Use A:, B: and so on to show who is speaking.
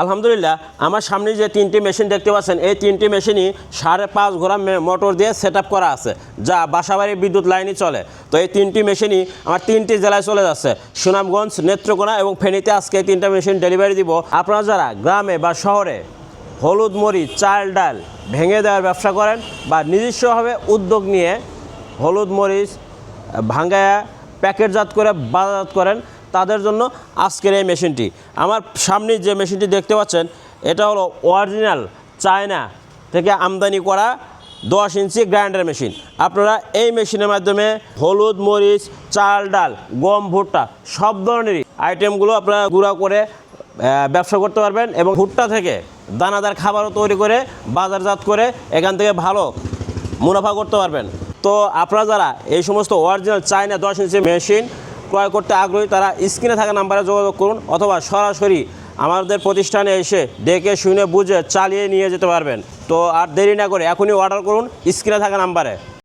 A: আলহামদুলিল্লাহ, আমার সামনে যে তিনটি মেশিন দেখতে পাচ্ছেন, এই তিনটি মেশিনই সাড়ে পাঁচ ঘোড়া মোটর দিয়ে সেট করা আছে, যা বাসাবাড়ি বিদ্যুৎ লাইনই চলে। তো এই তিনটি মেশিনই আমার তিনটি জেলায় চলে যাচ্ছে, সুনামগঞ্জ, নেত্রকোনা এবং ফেনীতে আজকে তিনটা মেশিন ডেলিভারি দিব। আপনারা যারা গ্রামে বা শহরে হলুদ মরিচ, চাল ডাল ভেঙে দেওয়ার ব্যবসা করেন বা নিজস্বভাবে উদ্যোগ নিয়ে হলুদ মরিচ ভাঙ্গায়া প্যাকেটজাত করে বাজারজাত করেন তাদের জন্য আজকের এই মেশিনটি। আমার সামনে যে মেশিনটি দেখতে পাচ্ছেন, এটা হলো অরিজিনাল চায়না থেকে আমদানি করা দশ ইঞ্চি গ্রাইন্ডার মেশিন। আপনারা এই মেশিনের মাধ্যমে হলুদ, মরিচ, চাল, ডাল, গম, ভুট্টা, সব ধরনেরই আইটেমগুলো আপনারা গুঁড়া করে ব্যবসা করতে পারবেন এবং ভুট্টা থেকে দানাদার খাবারও তৈরি করে, বাজারজাত করে এখান থেকে ভালো মুনাফা করতে পারবেন। তো আপনারা যারা এই সমস্ত অরিজিনাল চায়না দশ ইঞ্চি মেশিন ক্রয় করতে আগ্রহী, তারা স্ক্রিনে থাকা নাম্বারে যোগাযোগ করুন অথবা সরাসরি আমাদের প্রতিষ্ঠানে এসে দেখে, শুনে, বুঝে, চালিয়ে নিয়ে যেতে পারবেন। তো আর দেরি না করে এখনই অর্ডার করুন স্ক্রিনে থাকা নাম্বারে।